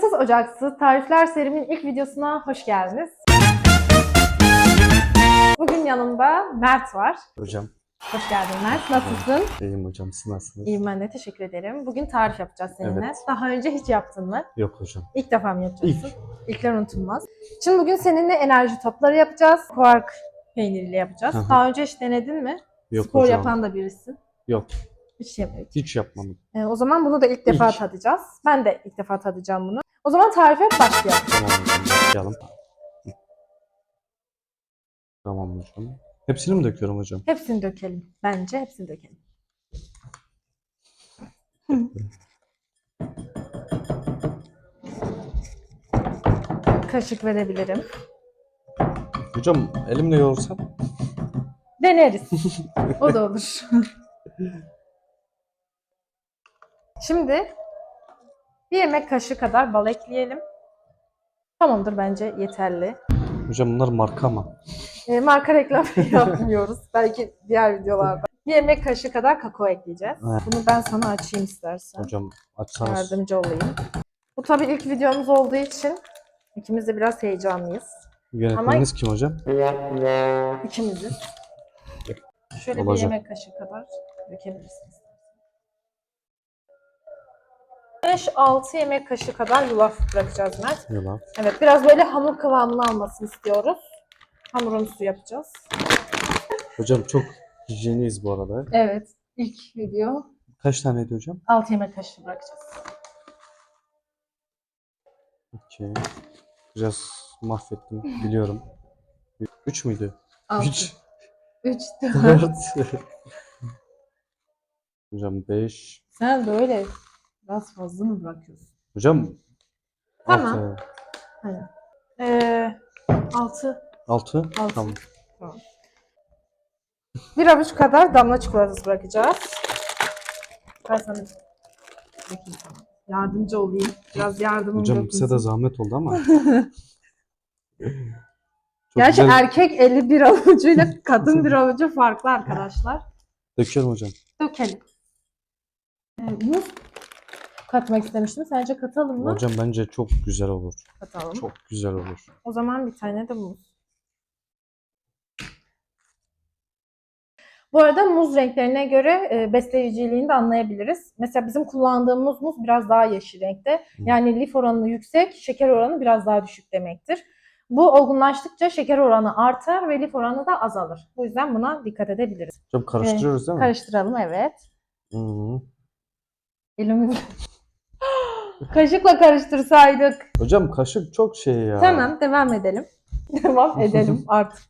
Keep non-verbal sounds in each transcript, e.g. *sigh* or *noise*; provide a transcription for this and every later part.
Fırınsız Ocaksız Tarifler serimin ilk videosuna hoş geldiniz. Bugün yanımda Mert var. Hocam Hoş geldin Mert. Nasılsın? iyiyim hocam siz nasılsınız? İyiyim ben de teşekkür ederim. Bugün tarif yapacağız seninle. Evet. Daha önce hiç yaptın mı? Yok hocam. İlk defa mı yapacaksın? İlk. İlkler unutulmaz. Şimdi bugün seninle enerji topları yapacağız. Kuark peyniriyle yapacağız. Hı. Daha önce hiç denedin mi? Yok Spor hocam. yapan da birisin. Yok Hiç yemedik. hiç yapmadım. Ee, o zaman bunu da ilk defa İlk. tadacağız. Ben de ilk defa tadacağım bunu. O zaman tarife başlayalım. Tamam başlayalım. Tamam hocam. Hepsini mi döküyorum hocam? Hepsini dökelim. Bence hepsini dökelim. Kaşık verebilirim. Hocam elimle yoğursam. Deneriz. *laughs* O da olur. Şimdi bir yemek kaşığı kadar bal ekleyelim. Tamamdır bence yeterli. Hocam bunlar marka mı? E, marka reklamı *laughs* yapmıyoruz. Belki diğer videolarda. Bir yemek kaşığı kadar kakao ekleyeceğiz. Evet. Bunu ben sana açayım istersen. Hocam açsanız. Yardımcı olayım. Bu tabii ilk videomuz olduğu için ikimiz de biraz heyecanlıyız. Yönetmeniniz kim hocam? İkimiziz. Şöyle bir Olacak. yemek kaşığı kadar dökebilirsiniz. 5-6 yemek kaşığı kadar yulaf bırakacağız Mert. Yulaf. Evet biraz böyle hamur kıvamını almasını istiyoruz. Hamurumuzu yapacağız. Hocam çok hijyeniyiz bu arada. Evet ilk video Kaç taneydi hocam? 6 yemek kaşığı bırakacağız. İki. Biraz mahvettim biliyorum. Üç müydü? 6. Üç. 3, 4. Dört. *laughs* hocam beş. Sen böyle biraz fazla mı bırakıyorsun? Hocam Tamam. altı. Aynen. Ee, 6. Altı. Altı. Tamam. Bir avuç kadar damla çikolatası bırakacağız. Ben sana bakayım sana. Yardımcı olayım. Biraz yardımım Hocam dokunsun. size de zahmet oldu ama. *laughs* Çok Gerçi güzel erkek eli bir avucuyla *laughs* kadın bir avucu farklı arkadaşlar. döküyorum hocam. Dökelim. Ee, muz katmak istemiştim. Sence katalım mı? Hocam bence çok güzel olur. Katalım. Çok güzel olur. O zaman bir tane de muz. Bu arada muz renklerine göre e, besleyiciliğini de anlayabiliriz. Mesela bizim kullandığımız muz biraz daha yeşil renkte. Yani lif oranı yüksek, şeker oranı biraz daha düşük demektir. Bu olgunlaştıkça şeker oranı artar ve lif oranı da azalır. Bu yüzden buna dikkat edebiliriz. Hocam karıştırıyoruz değil mi? Karıştıralım evet. Hı-hı. Elimiz Kaşıkla karıştırsaydık. Hocam kaşık çok şey ya. Tamam devam edelim. *laughs* devam edelim artık.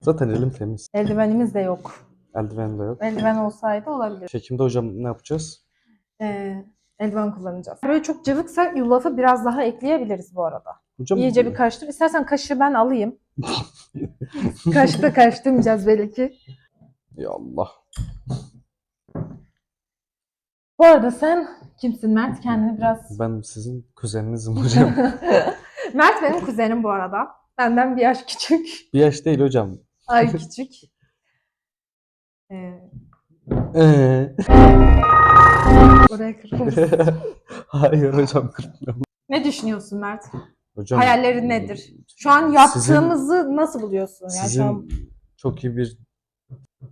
Zaten elim temiz. Eldivenimiz de yok. Eldiven de yok. Eldiven olsaydı olabilir. Çekimde hocam ne yapacağız? Ee, eldiven kullanacağız. Böyle çok cıvıksa yulafı biraz daha ekleyebiliriz bu arada. Hocam İyice bir karıştır. İstersen kaşığı ben alayım. *laughs* Kaşıkla karıştırmayacağız belki. Ya Allah. Bu arada sen kimsin Mert? Kendini biraz... Ben sizin kuzeninizim hocam. *laughs* Mert benim kuzenim bu arada. Benden bir yaş küçük. bir yaş değil hocam. Ay küçük. Ee, *laughs* Ee? oraya kırarız. *laughs* Hayır hocam kırpmıyorum. Ne düşünüyorsun Mert? Hocam, Hayallerin nedir? Şu an yaptığımızı nasıl buluyorsun? Yani Sizin şu an... çok iyi bir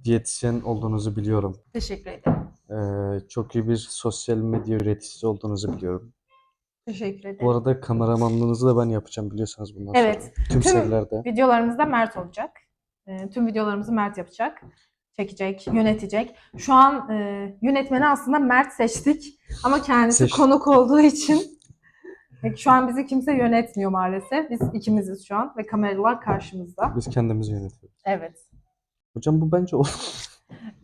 diyetisyen olduğunuzu biliyorum. Teşekkür ederim. Ee, çok iyi bir sosyal medya üreticisi olduğunuzu biliyorum. Teşekkür ederim. Bu arada kameramanlığınızı da ben yapacağım biliyorsunuz bundan sonra. Evet. Tüm Tüm- serilerde. Videolarımızda Mert olacak. Ee, tüm videolarımızı Mert yapacak. Çekecek, yönetecek. Şu an e, yönetmeni aslında Mert seçtik. Ama kendisi Seç- konuk olduğu için şu an bizi kimse yönetmiyor maalesef. Biz ikimiziz şu an ve kameralar karşımızda. Biz kendimizi yönetiyoruz. Evet. Hocam bu bence o. *laughs*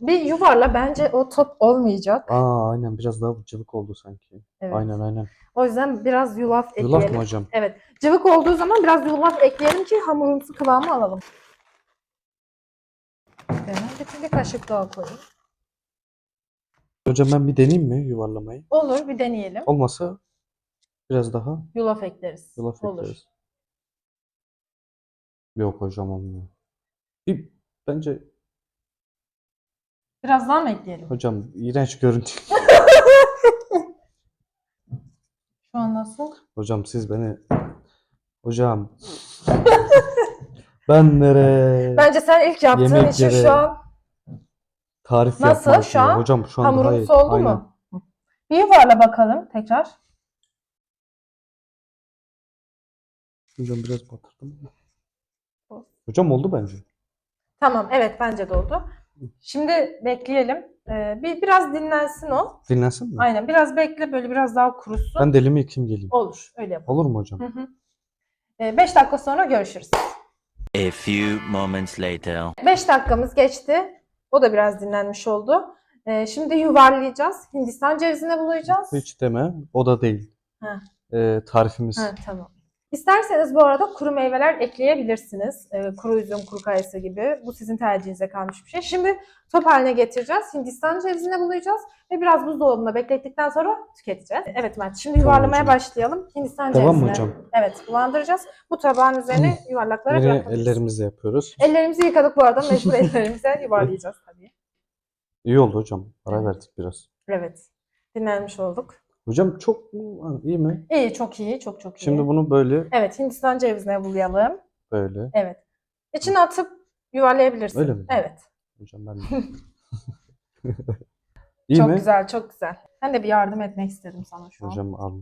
Bir yuvarla bence o top olmayacak. Aa aynen biraz daha cıvık oldu sanki. Evet. Aynen aynen. O yüzden biraz yulaf ekleyelim. Yulaf mı hocam? Evet. Cıvık olduğu zaman biraz yulaf ekleyelim ki hamurumsu kıvamı alalım. Ben bir- kaşık daha koyayım. Hocam ben bir deneyeyim mi yuvarlamayı? Olur bir deneyelim. Olmasa biraz daha Yulaf ekleriz. yulaf Olur. ekleriz. Yok hocam olmuyor. Bir, bence Biraz daha mı ekleyelim? hocam iğrenç görüntü. *laughs* Şu an nasıl? Hocam siz beni... Hocam. *laughs* ben nereye? Bence sen ilk yaptığın Yemek için yere- şu an Tarif Nasıl? yapmak Şu ya. an Hocam şu an daha iyi. hamurumuz oldu Aynen. mu? Bir yuvarla bakalım tekrar. Hocam biraz batırdım. Hocam oldu bence. Tamam, evet bence de oldu. Şimdi bekleyelim. Ee, bir biraz dinlensin o. Dinlensin mi? Aynen, biraz bekle böyle biraz daha kurusun. Ben delimi yıkayım geleyim. Olur, öyle yapalım. Olur mu hocam? Hı hı. 5 dakika sonra görüşürüz. A few moments later. 5 dakikamız geçti. O da biraz dinlenmiş oldu. Ee, şimdi yuvarlayacağız. Hindistan cevizine bulayacağız. Hiç deme. O da değil. Ha. Ee, tarifimiz. Ha, tamam. İsterseniz bu arada kuru meyveler ekleyebilirsiniz. Ee, kuru üzüm, kuru kayısı gibi. Bu sizin tercihinize kalmış bir şey. Şimdi top haline getireceğiz. Hindistan cevizine bulayacağız. Ve biraz buzdolabında beklettikten sonra tüketeceğiz. Evet Mert, şimdi Tamam yuvarlamaya hocam. başlayalım. Hindistan mı cevizine. hocam? Evet, bulandıracağız. Bu tabağın üzerine yuvarlaklara Yine bırakabiliriz. ellerimizle yapıyoruz. Ellerimizi yıkadık bu arada. Mecbur *laughs* ellerimize yuvarlayacağız tabii. İyi oldu hocam. Ara verdik biraz. Evet. Dinlenmiş olduk. Hocam çok mu? İyi mi? İyi, çok iyi. Çok çok iyi. Şimdi bunu böyle Evet, Hindistan cevizine bulayalım. böyle. Evet. İçine atıp yuvarlayabilirsin. Öyle mi? Evet. Hocam ben de. *laughs* *laughs* İyi çok mi? güzel, çok güzel. Ben de bir yardım etmek istedim sana şu an. Hocam al.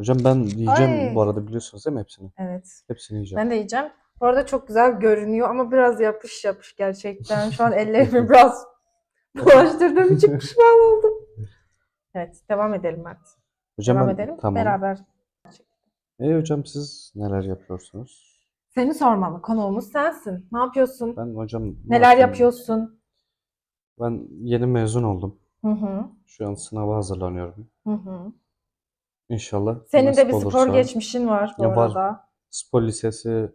Hocam ben yiyeceğim Ay. bu arada biliyorsunuz değil mi hepsini? Evet. Hepsini yiyeceğim. Ben de yiyeceğim. Bu arada çok güzel görünüyor ama biraz yapış yapış gerçekten. Şu an *laughs* ellerimi biraz bulaştırdığım için pişman oldum. Evet, devam edelim Mert. Hocam devam ben edelim. tamam. Beraber. E hocam siz neler yapıyorsunuz? Seni sormalı. Konuğumuz sensin. Ne yapıyorsun? Ben hocam ne Neler yapayım? yapıyorsun? Ben yeni mezun oldum. Hı hı. Şu an sınava hazırlanıyorum. Hı hı. İnşallah. Senin de bir spor olursa. geçmişin var bu Ya var. arada. Spor lisesi.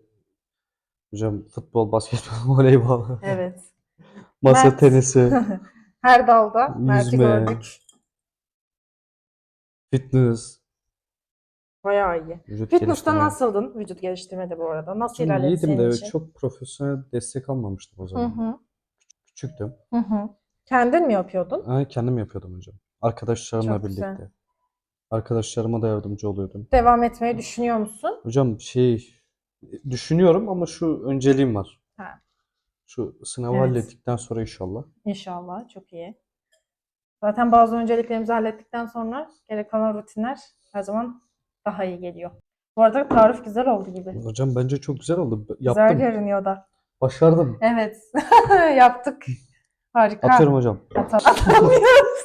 Hocam futbol, basketbol, *laughs* voleybol, Evet. masa Mert. tenisi, *laughs* Her dalda Mert'i gördük. Fitness, Bayağı iyi. vücut Fitness'ta geliştirme. nasıldın vücut geliştirmede bu arada? Nasıl Hocam ilerledi iyiydim senin de için? çok profesyonel destek almamıştım o Hı zaman. hı. Küçüktüm. Hı hı. Kendin mi yapıyordun? Ha, kendim yapıyordum hocam. Arkadaşlarımla Çok birlikte. güzel. Arkadaşlarıma da yardımcı oluyordum. Devam etmeyi düşünüyor musun? Hocam şey düşünüyorum ama şu önceliğim var. Ha. Şu sınavı Evet. hallettikten sonra inşallah. İnşallah. Çok iyi. Zaten bazı önceliklerimizi hallettikten sonra gerek kalan rutinler her zaman daha iyi geliyor. Bu arada tarif güzel oldu gibi. Hocam bence çok güzel oldu. Güzel Yaptım. görünüyor da. Başardım. Evet. *laughs* Yaptık. Harika. Atıyorum hocam. Atar- Atamıyoruz.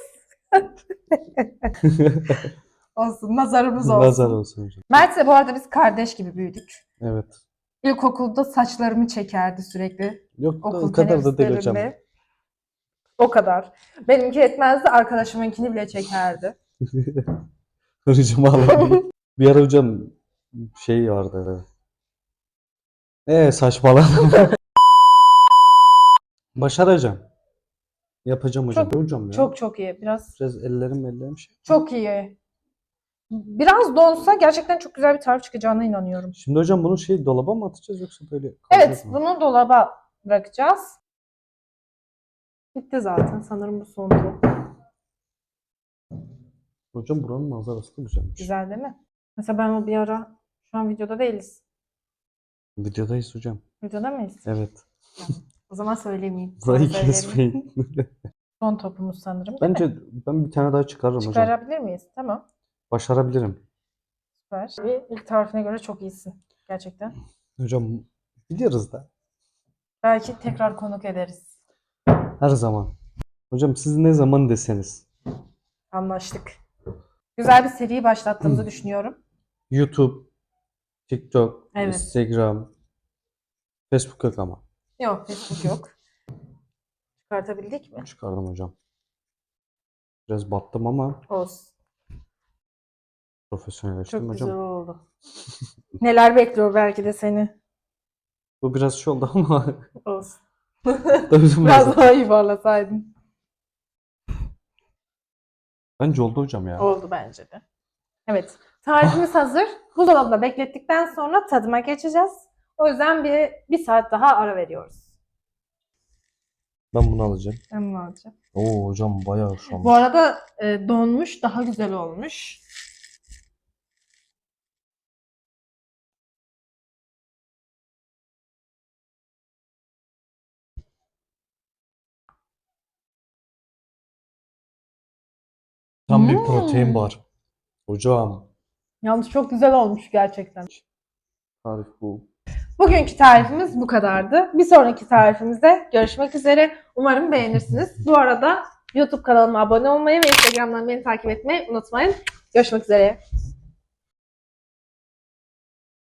*laughs* Olsun. Nazarımız olsun. Nazar olsun hocam. Mert'le bu arada biz kardeş gibi büyüdük. Evet. İlkokulda saçlarımı çekerdi sürekli. Yok Okul o kadar da değil hocam. O kadar. Benimki etmezdi, arkadaşımınkini bile çekerdi. *laughs* Hocam ağladım. Bir ara hocam şey vardı. Eee saçmaladım. *laughs* Başaracağım. Yapacağım hocam. Çok- hocam ya. Çok çok iyi. Biraz Biraz ellerim ellerim şey. çok iyi. Biraz donsa gerçekten çok güzel bir tarif çıkacağına inanıyorum. Şimdi hocam bunu şey dolaba mı atacağız yoksa böyle Evet, kalacak mı? bunu dolaba bırakacağız. Bitti zaten. Sanırım bu sondu. Hocam buranın manzarası da güzelmiş. Güzel değil mi? Mesela ben o bir ara şu an videoda değiliz. Videodayız hocam. Videoda mıyız? Evet. O zaman söylemeyeyim. Sonra *laughs* Burayı söylerim. kesmeyin. *laughs* Son topumuz sanırım. değil mi? Bence ben bir tane daha çıkarırım hocam. Çıkarabilir miyiz? Tamam. Başarabilirim. Süper. Bir ilk tarifine göre çok iyisin. Gerçekten. Hocam biliyoruz da. Belki tekrar konuk ederiz. Her zaman. Hocam siz ne zaman deseniz. Anlaştık. Güzel bir seri başlattığımızı düşünüyorum. YouTube, TikTok, Evet. Instagram, Facebook yok ama. Yok, Facebook yok. Çıkartabildik mi? Çıkardım hocam. Biraz battım ama Olsun. profesyonelleştim Çok hocam. güzel oldu. Neler bekliyor belki de seni. Bu biraz şey oldu ama Olsun. *laughs* Biraz biraz. daha yuvarlasaydın. Bence oldu hocam ya. Oldu bence de. Evet. Tarifimiz hazır. Buzdolabında beklettikten sonra tadıma geçeceğiz. O yüzden bir, bir saat daha ara veriyoruz. Ben bunu alacağım. Ben bunu alacağım. Oo hocam bayağı şu an. Bu arada e, donmuş, daha güzel olmuş. Tam bir Hmm. protein var. Hocam. Yalnız çok güzel olmuş gerçekten. Tarif bu. Bugünkü tarifimiz bu kadardı. Bir sonraki tarifimizde görüşmek üzere. Umarım beğenirsiniz. Bu arada YouTube kanalıma abone olmayı ve Instagram'dan beni takip etmeyi unutmayın. Görüşmek üzere.